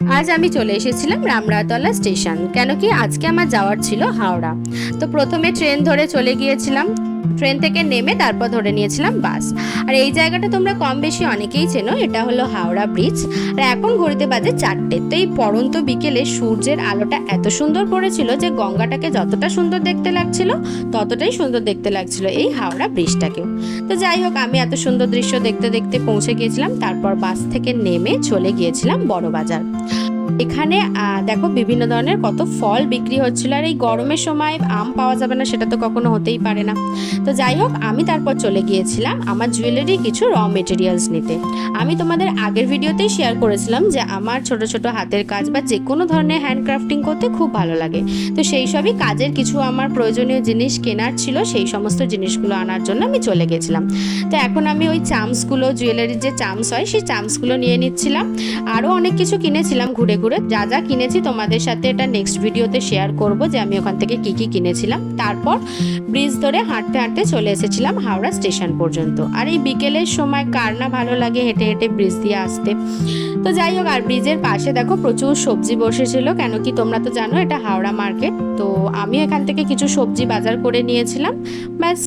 আজ আমি চলে এসেছিলাম রামরাতলা স্টেশন, কেন কি আজকে আমার যাওয়ার ছিল হাওড়া। তো প্রথমে ট্রেন ধরে চলে গিয়েছিলাম ট্রেন থেকে নেমে তারপর ধরে নিয়েছিলাম বাস। আর এই জায়গাটা তোমরা কম বেশি অনেকেই চেনো, এটা হলো হাওড়া ব্রিজ। আর এখন ঘড়িতে বাজে চারটে, তো এই পড়ন্ত বিকেলে সূর্যের আলোটা এত সুন্দর পড়েছিল যে গঙ্গাটাকে যতটা সুন্দর দেখতে লাগছিল, ততটাই সুন্দর দেখতে লাগছিল এই হাওড়া ব্রিজটাকে তো যাই হোক, আমি এত সুন্দর দৃশ্য দেখতে দেখতে পৌঁছে গিয়েছিলাম, তারপর বাস থেকে নেমে চলে গিয়েছিলাম বড় বাজার এখানে দেখো বিভিন্ন ধরনের কত ফল বিক্রি হচ্ছিল। আর এই গরমের সময় আম পাওয়া যাবে না, সেটা তো কখনো হতেই পারে না। তো যাই হোক, আমি তারপর চলে গিয়েছিলাম আমার জুয়েলারি কিছু র মেটেরিয়ালস নিতে। আমি তোমাদের আগের ভিডিওতেই শেয়ার করেছিলাম যে আমার ছোট ছোট হাতের কাজ বা যে কোনো ধরনের হ্যান্ডক্রাফটিং করতে খুব ভালো লাগে। তো সেই সবই কাজের কিছু আমার প্রয়োজনীয় জিনিস কেনার ছিল, সেই সমস্ত জিনিসগুলো আনার জন্য আমি চলে গেছিলাম। তো এখন আমি ওই চামসগুলো জুয়েলারির যে চামস হয়, সেই চামসগুলো নিয়ে নিচ্ছিলাম। আরও অনেক কিছু কিনেছিলাম, ঘুরে ঘুরে যা যা কিনেছি তোমাদের সাথে এটা নেক্সট ভিডিওতে শেয়ার করব যে আমি ওখান থেকে কি কি কিনেছিলাম। তারপর ব্রিজ ধরে হাঁটতে হাঁটতে চলে এসেছিলাম হাওড়া স্টেশন পর্যন্ত। আর এই বিকেলের সময় কার না ভালো লাগে হেঁটে হেঁটে ব্রিজ দিয়ে আসতে। তো যাই হোক, আর ব্রিজের পাশে দেখো প্রচুর সবজি বসেছিল, কেন কি তোমরা তো জানো এটা হাওড়া মার্কেট তো আমি এখান থেকে কিছু সবজি বাজার করে নিয়েছিলাম। ব্যাস।